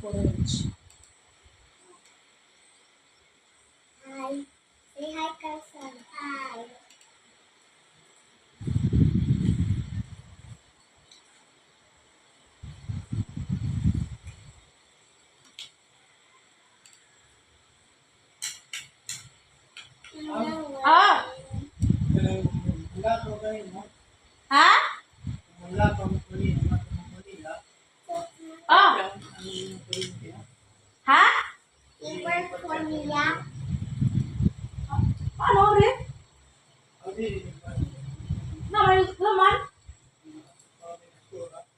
corante. Ai, sem raio calçado. Ai. Ah! Ah! Ah! Paper for Mia. Ano rin? Naman, naman.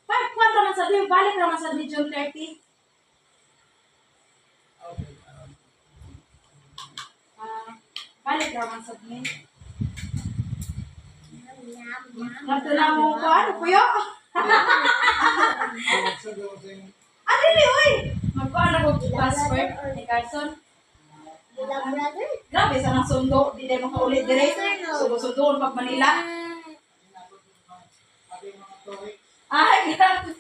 Pag kwan naman sa di, balik naman sa di June 30. Okay, um, Ah, balik naman sa yum. Nato na mo ko, ano po yun? Ah, dili, uy! Magkuhan ako password ni Carson. Grabe sa nang sundo, di tayo makaulit dire. Sundo-sundo pag Manila. inabot yung mga ating mga toy. Ay, grabe.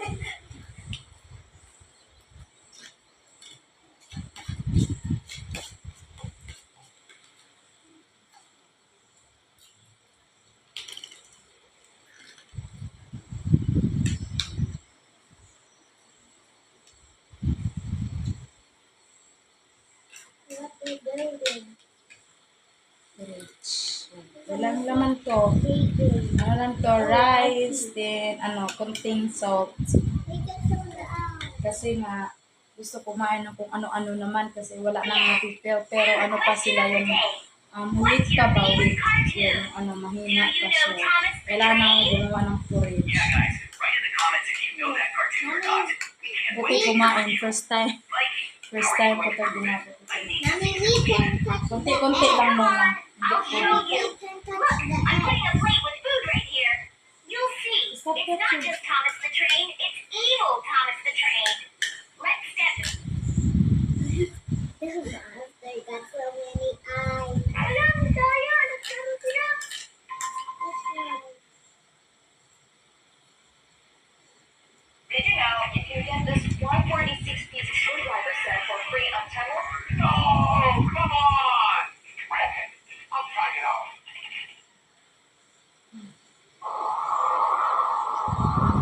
Ilang laman to? Ano lang to? Rice, then ano, konting salt. Kasi nga, gusto kumain ng kung ano-ano naman kasi wala nang napipil. Pero ano pa sila yung um, wheat ka ba? Wheat. Yung ano, mahina pa siya. Kailangan na gumawa ng porridge. Buti kumain. First time. First time ko. Ito ginagawa ko. Kunti-kunti lang muna. It's not just Thomas the Train, it's evil Thomas the Train. Let's step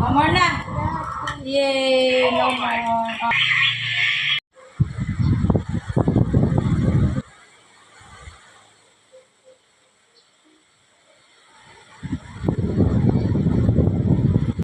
No more na. Yay, no more. Oh.